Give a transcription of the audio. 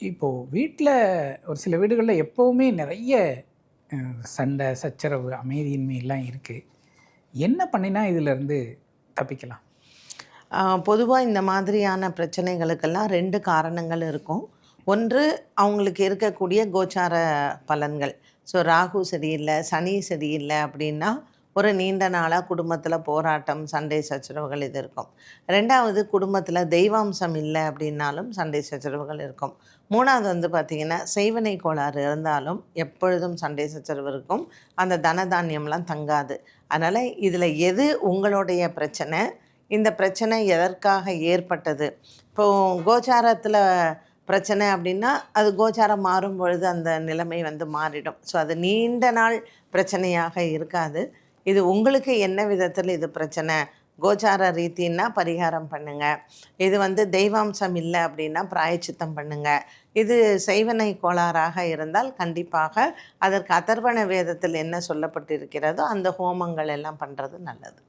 இப்போது வீட்டில் ஒரு சில வீடுகளில் எப்போவுமே நிறைய சண்டை சச்சரவு அமைதியின்மையெல்லாம் இருக்குது என்ன பண்ணினா இதிலேருந்து தப்பிக்கலாம்? பொதுவாக இந்த மாதிரியான பிரச்சனைகளுக்கெல்லாம் ரெண்டு காரணங்கள் இருக்கும். ஒன்று அவங்களுக்கு இருக்கக்கூடிய கோச்சார பலன்கள். ஸோ ராகு சரியில்லை சனி சரியில்லை அப்படின்னா ஒரு நீண்ட நாளாக குடும்பத்தில் போராட்டம் சண்டை சச்சரவுகள் இது இருக்கும். ரெண்டாவது குடும்பத்தில் தெய்வாம்சம் இல்லை அப்படின்னாலும் சண்டை சச்சரவுகள் இருக்கும். மூணாவது வந்து பார்த்திங்கன்னா செய்வனை கோளாறு இருந்தாலும் எப்பொழுதும் சண்டை சச்சரவு இருக்கும். அந்த தனதானியம்லாம் தங்காது. அதனால் இதில் எது உங்களுடைய பிரச்சனை? இந்த பிரச்சனை எதற்காக ஏற்பட்டது? இப்போது கோச்சாரத்தில் பிரச்சனை அப்படின்னா அது கோச்சாரம் மாறும் பொழுது அந்த நிலைமை வந்து மாறிடும். ஸோ அது நீண்ட நாள் பிரச்சனையாக இருக்காது. இது உங்களுக்கு என்ன விதத்தில் இது பிரச்சனை? கோச்சார ரீதின்னா பரிகாரம் பண்ணுங்கள் இது வந்து தெய்வாம்சம் இல்லை அப்படின்னா பிராயச்சித்தம் பண்ணுங்கள் இது செய்வனை கோளாறாக இருந்தால் கண்டிப்பாக அதற்கு அதர்வண வேதத்தில் என்ன சொல்லப்பட்டிருக்கிறதோ அந்த ஹோமங்கள் எல்லாம் பண்ணுறது நல்லது.